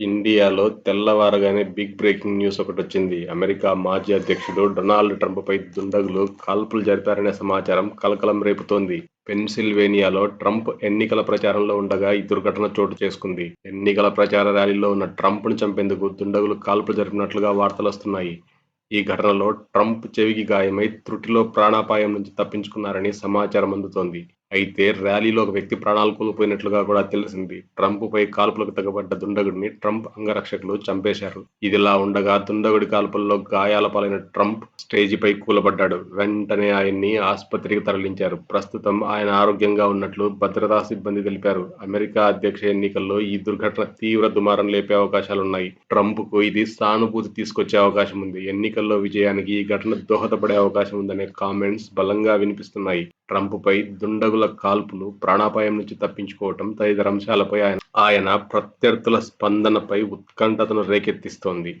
ఇండియాలో తెల్లవారగానే big breaking news ఒకటి వచ్చింది. అమెరికా మాజీ అధ్యక్షుడు డొనాల్డ్ ట్రంప్ పై దుండగులు కాల్పులు జరిపారనే సమాచారం కలకలం రేపుతోంది. పెన్సిల్వేనియాలో ట్రంప్ ఎన్నికల ప్రచారంలో ఉండగా ఈ దుర్ఘటన చోటు చేసుకుంది. ఎన్నికల ప్రచార ర్యాలీలో ఉన్న ట్రంప్ను చంపేందుకు దుండగులు కాల్పులు జరిపినట్లుగా వార్తలు వస్తున్నాయి. ఈ ఘటనలో ట్రంప్ చెవికి గాయమై త్రుటిలో ప్రాణాపాయం నుంచి తప్పించుకున్నారని సమాచారం అందుతోంది. అయితే ర్యాలీలో ఒక వ్యక్తి ప్రాణాలు కోల్పోయినట్లుగా కూడా తెలిసింది. ట్రంప్ పై కాల్పులకు తగ్గబడ్డ దుండగుడిని ట్రంప్ అంగరక్షకులు చంపేశారు. ఇదిలా ఉండగా దుండగుడి కాల్పుల్లో గాయాల పాలైన ట్రంప్ స్టేజిపై కూలబడ్డాడు. వెంటనే ఆయన్ని ఆసుపత్రికి తరలించారు. ప్రస్తుతం ఆయన ఆరోగ్యంగా ఉన్నట్లు భద్రతా సిబ్బంది తెలిపారు. అమెరికా అధ్యక్ష ఎన్నికల్లో ఈ దుర్ఘటన తీవ్ర దుమారం లేపే అవకాశాలున్నాయి. ట్రంప్కు ఇది సానుభూతి తీసుకొచ్చే అవకాశం ఉంది. ఎన్నికల్లో విజయానికి ఈ ఘటన దోహదపడే అవకాశం ఉందనే కామెంట్స్ బలంగా వినిపిస్తున్నాయి. ట్రంప్పై దుండగుల కాల్పులు ప్రాణాపాయం నుంచి తప్పించుకోవటం తదితర అంశాలపై ఆయన ఆయన ప్రత్యర్థుల స్పందనపై ఉత్కంఠతను రేకెత్తిస్తోంది.